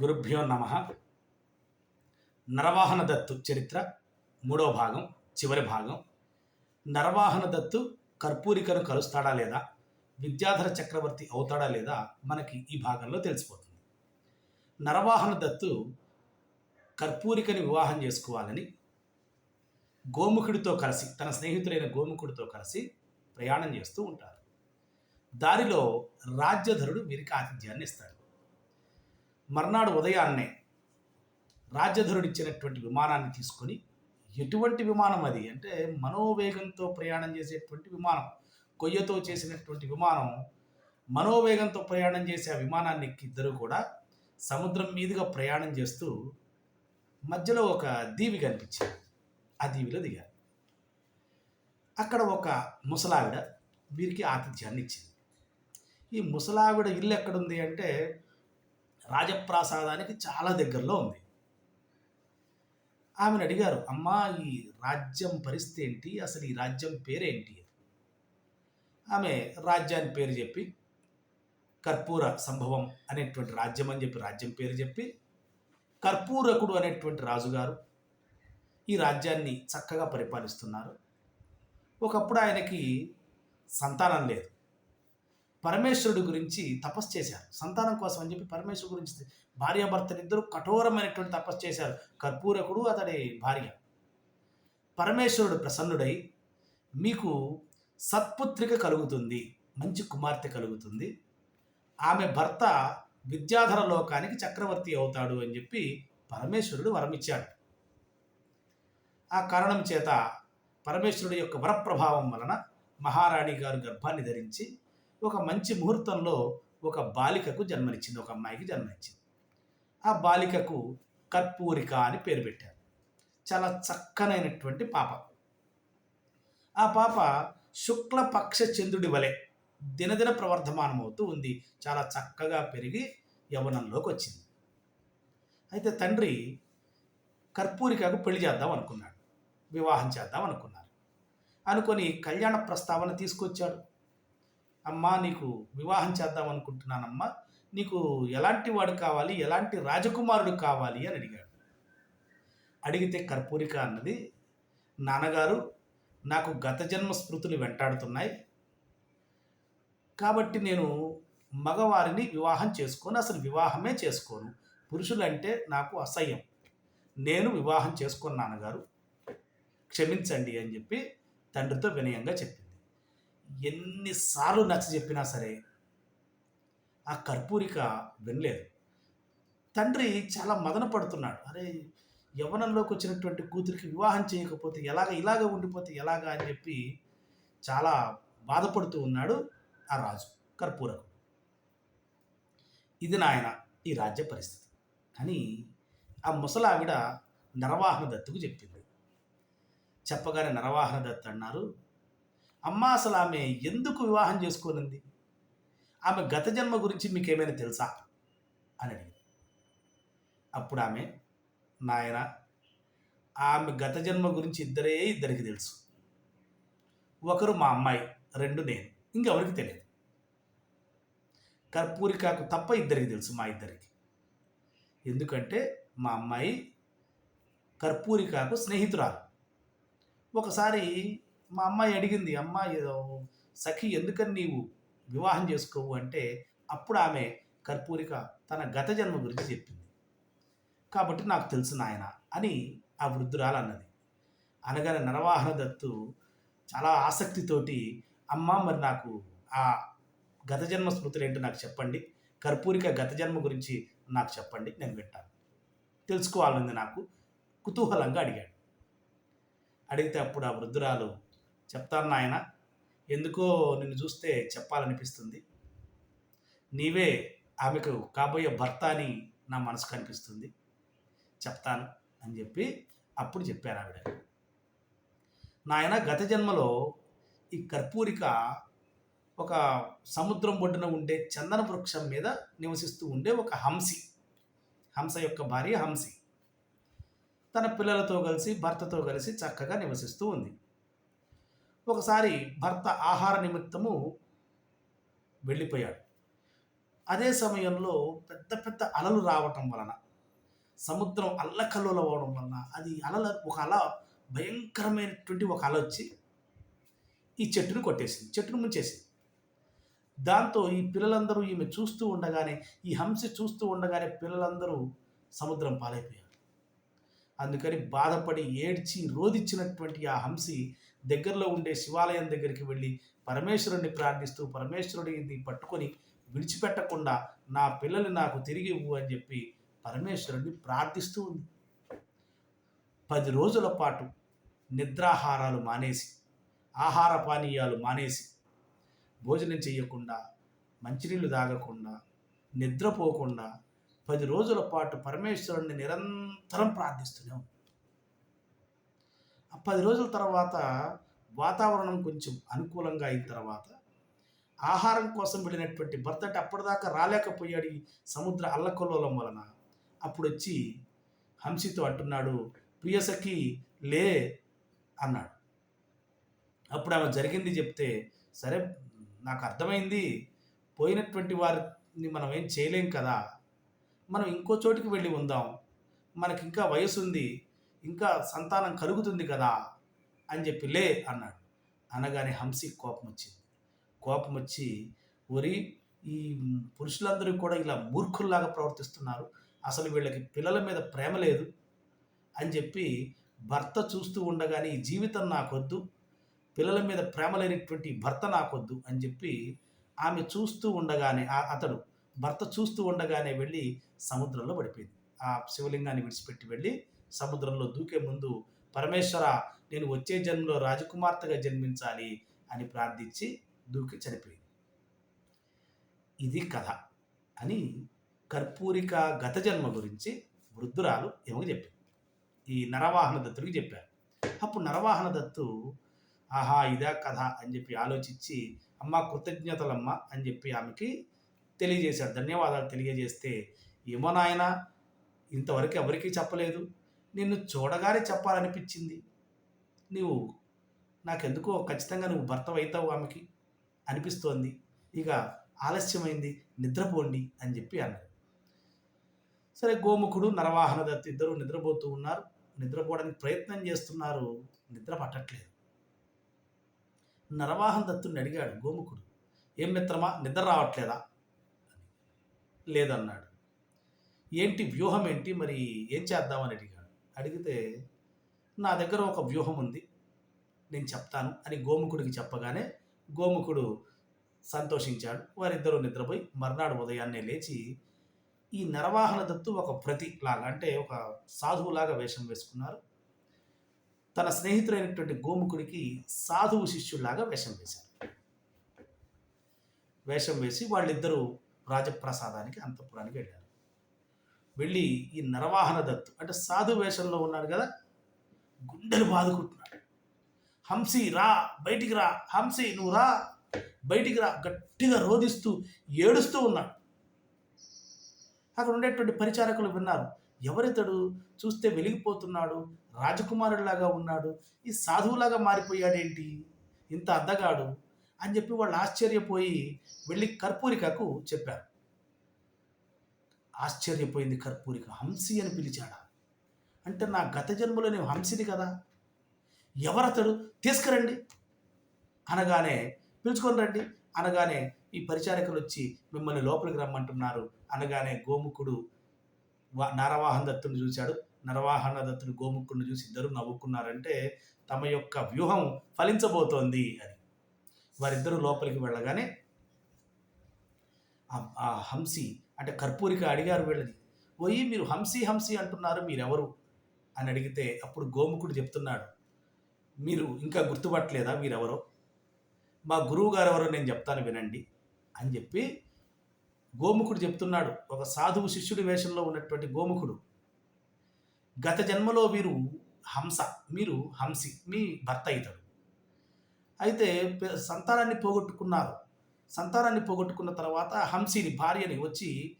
గురుభ్యో నమ. నరవాహన దత్తు చరిత్ర మూడో భాగం చివరి భాగం. నరవాహన దత్తు కర్పూరికను కలుస్తాడా లేదా? విద్యాధర చక్రవర్తి అవుతాడా లేదా? మనకి ఈ భాగంలో తెలిసిపోతుంది. నరవాహన దత్తు కర్పూరికని వివాహం చేసుకోవాలని గోముఖుడితో కలిసి తన స్నేహితుడైన గోముఖుడితో కలిసి ప్రయాణం చేస్తూ ఉంటారు. దారిలో రాజ్యధరుడు వీరికి ఆతిథ్యాన్ని ఇస్తాడు. మర్నాడు ఉదయాన్నే రాజ్యధరుడు ఇచ్చినటువంటి విమానాన్ని తీసుకొని ఎటువంటి విమానం అది? అంటే మనోవేగంతో ప్రయాణం చేసేటువంటి విమానం కొయ్యతో చేసినటువంటి విమానం మనోవేగంతో ప్రయాణం చేసే ఆ విమానాన్ని ఎక్కి ఇద్దరు కూడా సముద్రం మీదుగా ప్రయాణం చేస్తూ మధ్యలో ఒక దీవి కనిపించింది. ఆ దీవిలో దిగారు. అక్కడ ఒక ముసలావిడ వీరికి ఆతిథ్యాన్ని ఇచ్చింది. ఈ ముసలావిడ ఇల్లు ఎక్కడుంది అంటే రాజప్రాసాదానికి చాలా దగ్గరలో ఉంది. ఆమెను అడిగారు అమ్మా ఈ రాజ్యం పరిస్థితి ఏంటి? అసలు ఈ రాజ్యం పేరేంటి? ఆమె రాజ్యాన్ని పేరు చెప్పి కర్పూర సంభవం అనేటువంటి రాజ్యం అని చెప్పి రాజ్యం పేరు చెప్పి కర్పూరకుడు అనేటువంటి రాజుగారు ఈ రాజ్యాన్ని చక్కగా పరిపాలిస్తున్నారు. ఒకప్పుడు ఆయనకి సంతానం లేదు. పరమేశ్వరుడు గురించి తపస్సు చేశారు. సంతానం కోసం అని చెప్పి పరమేశ్వరుడు గురించి భార్యాభర్తలు ఇద్దరు కఠోరమైనటువంటి తపస్సు చేశారు. కర్పూరకుడు అతడి భార్య. పరమేశ్వరుడు ప్రసన్నుడై మీకు సత్పుత్రిక కలుగుతుంది మంచి కుమార్తె కలుగుతుంది. ఆమె భర్త విద్యాధర లోకానికి చక్రవర్తి అవుతాడు అని చెప్పి పరమేశ్వరుడు వరమిచ్చాడు. ఆ కారణం చేత పరమేశ్వరుడి యొక్క వరప్రభావం వలన మహారాణి గారు గర్భాన్ని ధరించి ఒక మంచి ముహూర్తంలో ఒక బాలికకు జన్మనిచ్చింది ఒక అమ్మాయికి జన్మనిచ్చింది. ఆ బాలికకు కర్పూరిక అని పేరు పెట్టారు. చాలా చక్కనైనటువంటి పాప. ఆ పాప శుక్లపక్ష చంద్రుడి వలె దినదిన ప్రవర్ధమానమవుతూ ఉంది. చాలా చక్కగా పెరిగి యవనంలోకి వచ్చింది. అయితే తండ్రి కర్పూరికకు పెళ్ళి చేద్దాం అనుకున్నాడు. వివాహం చేద్దాం అనుకున్నారు. అనుకొని కళ్యాణ ప్రస్తావన తీసుకొచ్చాడు. అమ్మా నీకు వివాహం చేద్దాం అనుకుంటున్నానమ్మా. నీకు ఎలాంటి వాడు కావాలి? ఎలాంటి రాజకుమారుడు కావాలి? అని అడిగాడు. అడిగితే కర్పూరిక అన్నది నాన్నగారు నాకు గత జన్మ స్మృతులు వెంటాడుతున్నాయి. కాబట్టి నేను మగవారిని వివాహం చేసుకోను. అసలు వివాహమే చేసుకోను. పురుషులంటే నాకు అసహ్యం. నేను వివాహం చేసుకోను నాన్నగారు. క్షమించండి అని చెప్పి తండ్రితో వినయంగా చెప్పింది. ఎన్నిసార్లు నచ్చ చెప్పినా సరే ఆ కర్పూరిక వినలేదు. తండ్రి చాలా మదన పడుతున్నాడు. అరే యవనంలోకి వచ్చినటువంటి కూతురికి వివాహం చేయకపోతే ఎలాగ ఇలాగ ఉండిపోతే ఎలాగా అని చెప్పి చాలా బాధపడుతూ ఉన్నాడు ఆ రాజు కర్పూరకు. ఇది నాయన ఈ రాజ్య పరిస్థితి. అని ఆ ముసలావిడ నరవాహన దత్తుకు చెప్పింది. చెప్పగానే నరవాహన దత్ అన్నారు అమ్మ అసలు ఆమె ఎందుకు వివాహం చేసుకోనుంది? ఆమె గత జన్మ గురించి మీకేమైనా తెలుసా? అని అడిగింది. అప్పుడు ఆమె నాయన ఆమె గత జన్మ గురించి ఇద్దరే ఇద్దరికి తెలుసు. ఒకరు మా అమ్మాయి రెండు నేను. ఇంకెవరికి తెలియదు. కర్పూరికాకు తప్ప ఇద్దరికి తెలుసు మా ఇద్దరికి. ఎందుకంటే మా అమ్మాయి కర్పూరికాకు స్నేహితురాలు. ఒకసారి మా అమ్మాయి అడిగింది అమ్మ సఖి ఎందుకని నీవు వివాహం చేసుకోవు? అంటే అప్పుడు ఆమె కర్పూరిక తన గత జన్మ గురించి చెప్పింది. కాబట్టి నాకు తెలుసు నాయన అని ఆ వృద్ధురాలు అన్నది. అనగానే నరవాహన దత్తు చాలా ఆసక్తితోటి అమ్మ మరి నాకు ఆ గత జన్మ స్మృతులు ఏంటో నాకు చెప్పండి. కర్పూరిక గత జన్మ గురించి నాకు చెప్పండి నేను వింటాను. తెలుసుకోవాలని నాకు కుతూహలంగా అడిగాడు. అడిగితే అప్పుడు ఆ వృద్ధురాలు చెప్తాను నాయన. ఎందుకో నిన్ను చూస్తే చెప్పాలనిపిస్తుంది. నీవే ఆమెకు కాబోయే భర్త అని నా మనసు కనిపిస్తుంది. చెప్తాను అని చెప్పి అప్పుడు చెప్పారు ఆవిడ. నాయన గత జన్మలో ఈ కర్పూరిక ఒక సముద్రం ఒడ్డున ఉండే చందన వృక్షం మీద నివసిస్తూ ఉండే ఒక హంసి హంస యొక్క భార్య హంసి తన పిల్లలతో కలిసి భర్తతో కలిసి చక్కగా నివసిస్తూ ఉంది. ఒకసారి భర్త ఆహార నిమిత్తము వెళ్ళిపోయాడు. అదే సమయంలో పెద్ద పెద్ద అలలు రావటం వలన సముద్రం అల్లకల్లోలు అవ్వడం వలన అది అలల ఒక అల భయంకరమైనటువంటి ఒక అల వచ్చి ఈ చెట్టును కొట్టేసింది చెట్టును ముంచేసింది. దాంతో ఈ పిల్లలందరూ ఈమె చూస్తూ ఉండగానే ఈ హంస చూస్తూ ఉండగానే పిల్లలందరూ సముద్రం పాలైపోయారు. అందుకని బాధపడి ఏడ్చి రోదిచ్చినటువంటి ఆ హంసి దగ్గరలో ఉండే శివాలయం దగ్గరికి వెళ్ళి పరమేశ్వరుణ్ణి ప్రార్థిస్తూ పరమేశ్వరుడిని పట్టుకొని విడిచిపెట్టకుండా నా పిల్లల్ని నాకు తిరిగి ఇవ్వు అని చెప్పి పరమేశ్వరుడిని ప్రార్థిస్తూ ఉంది. పది రోజుల పాటు నిద్రాహారాలు మానేసి ఆహార పానీయాలు మానేసి భోజనం చేయకుండా మంచినీళ్ళు తాగకుండా నిద్రపోకుండా పది రోజుల పాటు పరమేశ్వరుణ్ణి నిరంతరం ప్రార్థిస్తూనే ఉంది పది రోజుల తర్వాత వాతావరణం కొంచెం అనుకూలంగా అయిన తర్వాత ఆహారం కోసం వెళ్ళినటువంటి భర్త అంటే అప్పటిదాకా రాలేకపోయాడు ఈ సముద్ర అల్లకల్లోలం వలన. అప్పుడు వచ్చి హంసితో అంటున్నాడు ప్రియసఖి లే అన్నాడు. అప్పుడు ఆమె జరిగింది చెప్తే సరే నాకు అర్థమైంది. పోయినటువంటి వారిని మనం ఏం చేయలేం కదా. మనం ఇంకో చోటికి వెళ్ళి ఉందాం. మనకి ఇంకా వయసు ఉంది ఇంకా సంతానం కలుగుతుంది కదా అని చెప్పి లే అన్నాడు. అనగానే హంసి కోపం వచ్చింది. కోపం వచ్చి ఒరి ఈ పురుషులందరూ కూడా ఇలా మూర్ఖుల్లాగా ప్రవర్తిస్తున్నారు. అసలు వీళ్ళకి పిల్లల మీద ప్రేమ లేదు అని చెప్పి భర్త చూస్తూ ఉండగానే ఈ జీవితం నాకొద్దు పిల్లల మీద ప్రేమ లేనటువంటి భర్త నాకొద్దు అని చెప్పి ఆమె చూస్తూ ఉండగానే అతడు భర్త చూస్తూ ఉండగానే వెళ్ళి సముద్రంలో పడిపోయింది. ఆ శివలింగాన్ని విడిచిపెట్టి వెళ్ళి సముద్రంలో దూకే ముందు పరమేశ్వర నేను వచ్చే జన్మలో రాజకుమార్తెగా జన్మించాలి అని ప్రార్థించి దూకి చనిపోయింది. ఇది కథ అని కర్పూరిక గత జన్మ గురించి వృద్ధురాలు ఏమని చెప్పింది. ఈ నరవాహన దత్తుడికి చెప్పారు. అప్పుడు నరవాహన దత్తు ఆహా ఇదా కథ అని చెప్పి ఆలోచించి అమ్మ కృతజ్ఞతలమ్మ అని చెప్పి ఆమెకి తెలియజేశాడు ధన్యవాదాలు తెలియజేస్తే ఏమో నాయన ఇంతవరకు ఎవరికీ చెప్పలేదు. నిన్ను చూడగానే చెప్పాలనిపించింది. నీవు నాకెందుకో ఖచ్చితంగా నువ్వు భర్త అవుతావు ఆమెకి అనిపిస్తోంది. ఇక ఆలస్యమైంది. నిద్రపోండి అని చెప్పి అన్నాడు సరే గోముఖుడు నరవాహన దత్తు ఇద్దరు నిద్రపోతూ ఉన్నారు. నిద్రపోవడానికి ప్రయత్నం చేస్తున్నారు. నిద్ర పట్టట్లేదు. నరవాహన దత్తుని అడిగాడు గోముఖుడు. ఏం మిత్రమా నిద్ర రావట్లేదా? లేదన్నాడు. ఏంటి వ్యూహం ఏంటి? మరి ఏం చేద్దామని అడిగాడు. అడిగితే నా దగ్గర ఒక వ్యూహం ఉంది. నేను చెప్తాను అని గోముఖుడికి చెప్పగానే గోముఖుడు సంతోషించాడు. వారిద్దరూ నిద్రపోయి మర్నాడు ఉదయాన్నే లేచి ఈ నరవాహన దత్తు ఒక ప్రతి లాగా అంటే ఒక సాధువులాగా వేషం వేసుకున్నారు. తన స్నేహితుడైనటువంటి గోముఖుడికి సాధువు శిష్యుల్లాగా వేషం వేశారు. వేషం వేసి వాళ్ళిద్దరూ రాజప్రసాదానికి అంతఃపురానికి వెళ్ళారు. వెళ్ళి ఈ నరవాహన దత్తు అంటే సాధు వేషంలో ఉన్నాడు కదా గుండెలు బాదుకుంటున్నాడు. హంసి రా బయటికి రా హంసి నువ్వు రా బయటికి రా గట్టిగా రోధిస్తూ ఏడుస్తూ ఉన్నాడు. అక్కడ ఉండేటువంటి పరిచారకులు విన్నారు ఎవరితడు? చూస్తే వెలిగిపోతున్నాడు రాజకుమారుడిలాగా ఉన్నాడు ఈ సాధువులాగా మారిపోయాడేంటి? ఇంత అద్దగాడు అని చెప్పి వాళ్ళు ఆశ్చర్యపోయి వెళ్ళి కర్పూరికకు చెప్పారు. ఆశ్చర్యపోయింది కర్పూరిక. హంసి అని పిలిచాడా? అంటే నా గత జన్మలో నేను హంసిని కదా? ఎవరతడు? తీసుకురండి. అనగానే పిలుచుకొని రండి. అనగానే ఈ పరిచారకులు వచ్చి మిమ్మల్ని లోపలికి రమ్మంటున్నారు. అనగానే గోముఖుడు నరవాహన దత్తుని చూశాడు. నరవాహన దత్తుని గోముఖుడిని చూసి ఇద్దరు నవ్వుకున్నారంటే తమ యొక్క వ్యూహం ఫలించబోతోంది అని. వారిద్దరూ లోపలికి వెళ్ళగానే ఆ హంసి అంటే కర్పూరిక అడిగారు వీళ్ళని పోయి మీరు హంసి హంసి అంటున్నారు మీరెవరు? అని అడిగితే అప్పుడు గోముఖుడు చెప్తున్నాడు మీరు ఇంకా గుర్తుపట్టలేదా మీరెవరో? మా గురువు గారు ఎవరో నేను చెప్తాను వినండి అని చెప్పి గోముఖుడు చెప్తున్నాడు ఒక సాధువు శిష్యుడి వేషంలో ఉన్నటువంటి గోముఖుడు గత జన్మలో వీరు హంస మీరు హంసి మీ భర్త అవుతాడు అయితే సంతానాన్ని పోగొట్టుకున్నారు. సంతానాన్ని పోగొట్టుకున్న తర్వాత హంసిని భార్యని వచ్చి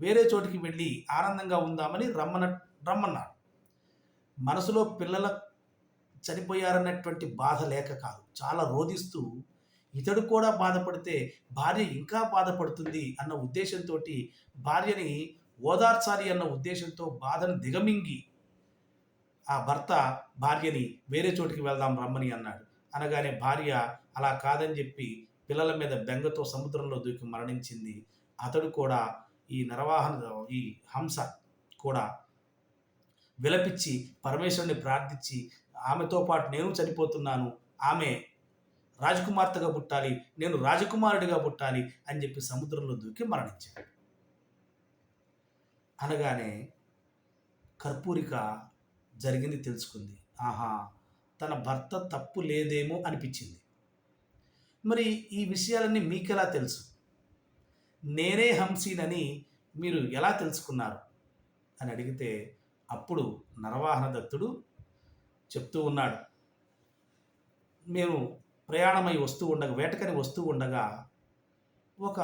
వేరే చోటికి వెళ్ళి ఆనందంగా ఉందామని రమ్మన రమ్మన్నాడు. మనసులో పిల్లల చనిపోయారన్నటువంటి బాధ లేక కాదు. చాలా రోధిస్తూ ఇతడు కూడా బాధపడితే భార్య ఇంకా బాధపడుతుంది అన్న ఉద్దేశంతో భార్యని ఓదార్చాలి అన్న ఉద్దేశంతో బాధను దిగమింగి ఆ భర్త భార్యని వేరే చోటికి వెళ్దాం రమ్మని అన్నాడు. అనగానే భార్య అలా కాదని చెప్పి పిల్లల మీద బెంగతో సముద్రంలో దూకి మరణించింది. అతడు కూడా ఈ నరవాహన ఈ హంస కూడా విలపించి పరమేశ్వరుని ప్రార్థించి ఆమెతో పాటు నేను చనిపోతున్నాను. ఆమె రాజకుమార్తెగా పుట్టాలి. నేను రాజకుమారుడిగా పుట్టాలి అని చెప్పి సముద్రంలో దూకి మరణించాడు. అనగానే కర్పూరిక జరిగింది తెలుసుకుంది. ఆహా తన భర్త తప్పు లేదేమో అనిపించింది. మరి ఈ విషయాలన్నీ మీకెలా తెలుసు? నేనే హంసీనని మీరు ఎలా తెలుసుకున్నారు? అని అడిగితే అప్పుడు నరవాహన దత్తుడు చెప్తూ ఉన్నాడు. మేము ప్రయాణమై వస్తూ ఉండగా వేటకని వస్తూ ఉండగా ఒక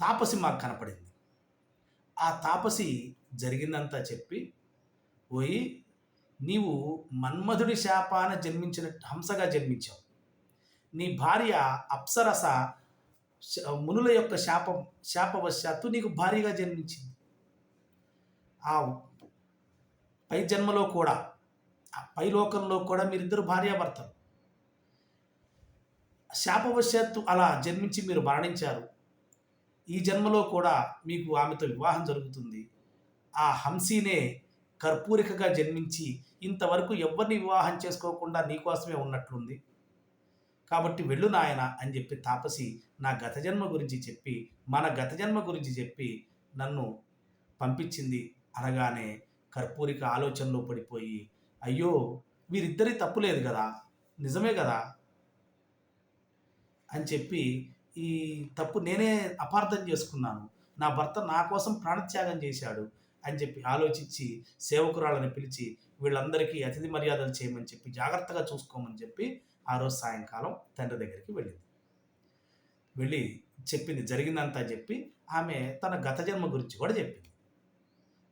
తాపసి మాకు కనపడింది. ఆ తాపసి జరిగిందంతా చెప్పి పోయి నీవు మన్మధుడి శాపాన జన్మించిన హంసగా జన్మించావు. నీ భార్య అప్సరస శ- మునుల యొక్క శాపం శాపవశాత్తు నీకు భారీగా జన్మించింది. ఆ పై జన్మలో కూడా ఆ పై లోకంలో కూడా మీరిద్దరు భార్యాభర్తలు. శాపవశాత్తు అలా జన్మించి మీరు మరణించారు. ఈ జన్మలో కూడా మీకు ఆమెతో వివాహం జరుగుతుంది. ఆ హంసీనే కర్పూరికగా జన్మించి ఇంతవరకు ఎవరిని వివాహం చేసుకోకుండా నీకోసమే ఉన్నట్లుంది. కాబట్టి వెళ్ళు నాయన అని చెప్పి తాపసి నా గత జన్మ గురించి చెప్పి మన గత జన్మ గురించి చెప్పి నన్ను పంపించింది. అనగానే కర్పూరిక ఆలోచనలో పడిపోయి అయ్యో వీరిద్దరి తప్పు లేదు కదా నిజమే కదా అని చెప్పి ఈ తప్పు నేనే అపార్థం చేసుకున్నాను. నా భర్త నా కోసం ప్రాణత్యాగం చేశాడు అని చెప్పి ఆలోచించి సేవకురాళ్ళని పిలిచి వీళ్ళందరికీ అతిథి మర్యాదలు చేయమని చెప్పి జాగ్రత్తగా చూసుకోమని చెప్పి ఆ రోజు సాయంకాలం తండ్రి దగ్గరికి వెళ్ళింది. వెళ్ళి చెప్పింది జరిగిందంతా చెప్పి ఆమె తన గత జన్మ గురించి కూడా చెప్పింది.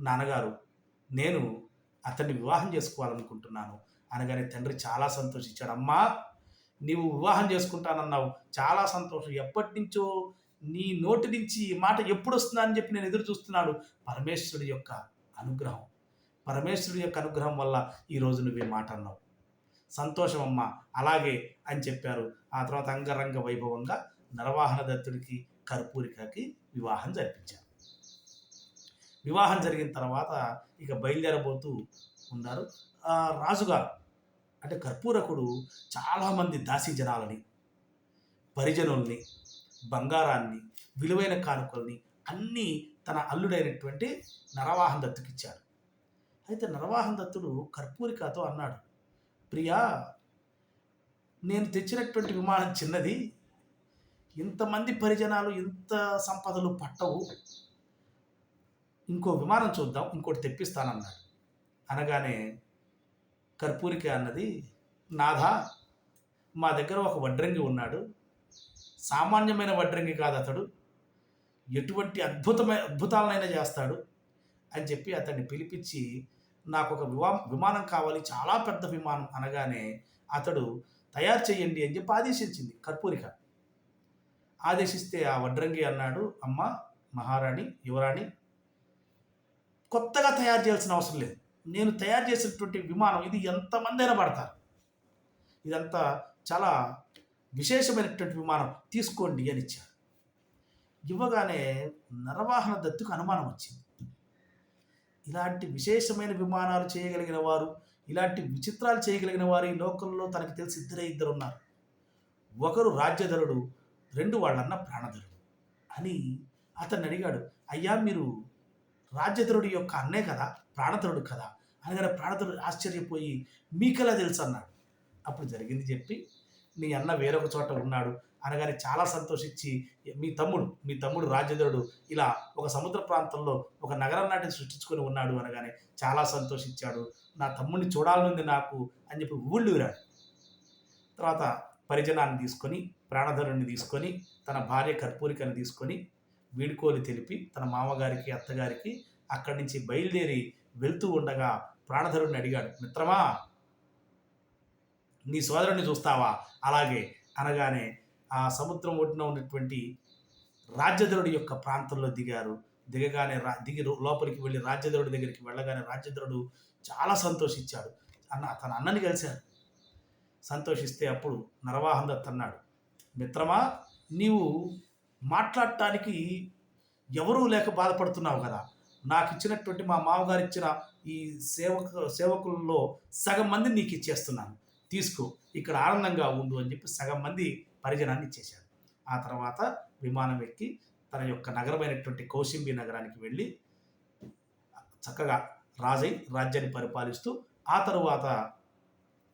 నాన్నగారు నేను అతన్ని వివాహం చేసుకోవాలనుకుంటున్నాను. అనగానే తండ్రి చాలా సంతోషించాడు. అమ్మా నీవు వివాహం చేసుకుంటానన్నావు. చాలా సంతోషం. ఎప్పటి నుంచో నీ నోటి నుంచి ఈ మాట ఎప్పుడు వస్తుందా అని చెప్పి నేను ఎదురు చూస్తున్నాడు. పరమేశ్వరుడి యొక్క అనుగ్రహం. పరమేశ్వరుడి యొక్క అనుగ్రహం వల్ల ఈరోజు నువ్వు ఈ మాట అన్నావు. సంతోషం అలాగే అని చెప్పారు. ఆ తర్వాత అంగరంగ వైభవంగా నరవాహన దత్తుడికి కర్పూరికకి వివాహం జరిపించారు. వివాహం జరిగిన తర్వాత ఇక బయలుదేరబోతూ ఉన్నారు. రాజుగారు అంటే కర్పూరకుడు చాలామంది దాసీ జనాలని పరిజనుల్ని బంగారాన్ని విలువైన కానుకల్ని అన్నీ తన అల్లుడైనటువంటి నరవాహన దత్తుకిచ్చాడు అయితే నరవాహన దత్తుడు కర్పూరికతో అన్నాడు ప్రియా నేను తెచ్చినటువంటి విమానం చిన్నది. ఇంతమంది పరిజనాలు ఇంత సంపదలు పట్టవు. ఇంకో విమానం చూద్దాం ఇంకోటి తెప్పిస్తానన్నాడు. అనగానే కర్పూరిక అన్నది నాథా మా దగ్గర ఒక వడ్రంగి ఉన్నాడు. సామాన్యమైన వడ్రంగి కాదు అతడు. ఎటువంటి అద్భుతమైన అద్భుతాలనైనా చేస్తాడు అని చెప్పి అతన్ని పిలిపించి నాకు ఒక వివా విమానం కావాలి చాలా పెద్ద విమానం అనగానే అతడు తయారు చేయండి అని చెప్పి ఆదేశించింది కర్పూరిక. ఆదేశిస్తే ఆ వడ్రంగి అన్నాడు అమ్మ మహారాణి యువరాణి కొత్తగా తయారు చేయాల్సిన అవసరం లేదు. నేను తయారు చేసినటువంటి విమానం ఇది ఎంతమంది అయినా పడతారు ఇదంతా చాలా విశేషమైనటువంటి విమానం తీసుకోండి అని ఇచ్చారు ఇవ్వగానే నరవాహన దత్తుకు అనుమానం వచ్చింది. ఇలాంటి విశేషమైన విమానాలు చేయగలిగిన వారు ఇలాంటి విచిత్రాలు చేయగలిగిన వారు ఈ లోకంలో తనకి తెలిసి ఇద్దరే ఇద్దరు ఉన్నారు. ఒకరు రాజ్యధరుడు రెండు వాళ్ళన్న ప్రాణధరుడు అని అతన్ని అడిగాడు. అయ్యా మీరు రాజ్యధరుడి యొక్క అన్నే కదా ప్రాణధరుడు కదా? అనగానే ప్రాణధరుడు ఆశ్చర్యపోయి మీకెలా తెలుసు అన్నాడు. అప్పుడు జరిగింది చెప్పి నీ అన్న వేరొక చోట ఉన్నాడు అనగానే చాలా సంతోషించి మీ తమ్ముడు మీ తమ్ముడు రాజేంద్రుడు ఇలా ఒక సముద్ర ప్రాంతంలో ఒక నగరం నాటిని సృష్టించుకొని ఉన్నాడు అనగానే చాలా సంతోషించాడు. నా తమ్ముడిని చూడాలనుంది నాకు అని చెప్పి ఊళ్ళు విరాడు. తర్వాత పరిజనాన్ని తీసుకొని ప్రాణధరుణ్ణి తీసుకొని తన భార్య కర్పూరికని తీసుకొని వీడుకోలు తెలిపి తన మామగారికి అత్తగారికి అక్కడి నుంచి బయలుదేరి వెళ్తూ ఉండగా ప్రాణధరుణ్ణి అడిగాడు మిత్రమా నీ సోదరుని చూస్తావా? అలాగే అనగానే ఆ సముద్రం ఒడ్డున ఉన్నటువంటి రాజ్యధరుడి యొక్క ప్రాంతంలో దిగారు. దిగగానే రా దిగి లోపలికి వెళ్ళి రాజ్యధరుడి దగ్గరికి వెళ్ళగానే రాజ్యధరుడు చాలా సంతోషించాడు. అన్న తన అన్నని కలిశాడు. సంతోషిస్తే అప్పుడు నరవాహన దత్ అన్నాడు మిత్రమా నీవు మాట్లాడటానికి ఎవరూ లేక బాధపడుతున్నావు కదా? నాకు ఇచ్చినటువంటి మా మామగారు ఇచ్చిన ఈ సేవక సేవకుల్లో సగం మంది నీకు ఇచ్చేస్తున్నాను తీసుకో ఇక్కడ ఆనందంగా ఉండు అని చెప్పి సగం మంది పరిజనాన్ని ఇచ్చేశారు. ఆ తర్వాత విమానం ఎక్కి తన యొక్క నగరమైనటువంటి కౌశింబి నగరానికి వెళ్ళి చక్కగా రాజై రాజ్యాన్ని పరిపాలిస్తూ ఆ తరువాత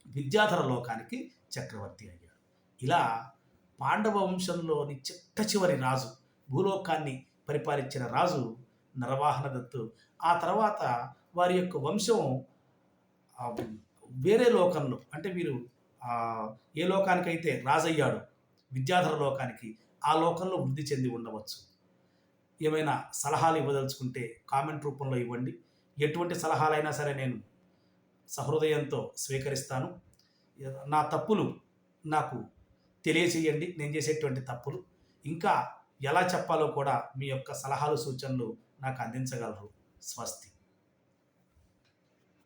విద్యాధర లోకానికి చక్రవర్తి అయ్యాడు. ఇలా పాండవ వంశంలోని చిట్ట చివరి రాజు భూలోకాన్ని పరిపాలించిన రాజు నరవాహన దత్తు ఆ తర్వాత వారి యొక్క వంశం వేరే లోకంలో అంటే మీరు ఏ లోకానికైతే రాజయ్యాడు విద్యాధర లోకానికి ఆ లోకంలో వృద్ధి చెంది ఉండవచ్చు. ఏమైనా సలహాలు ఇవ్వదలుచుకుంటే కామెంట్ రూపంలో ఇవ్వండి. ఎటువంటి సలహాలైనా సరే నేను సహృదయంతో స్వీకరిస్తాను. నా తప్పులు నాకు తెలియచేయండి నేను చేసేటువంటి తప్పులు. ఇంకా ఎలా చెప్పాలో కూడా మీ యొక్క సలహాలు సూచనలు నాకు అందించగలరు. స్వస్తి.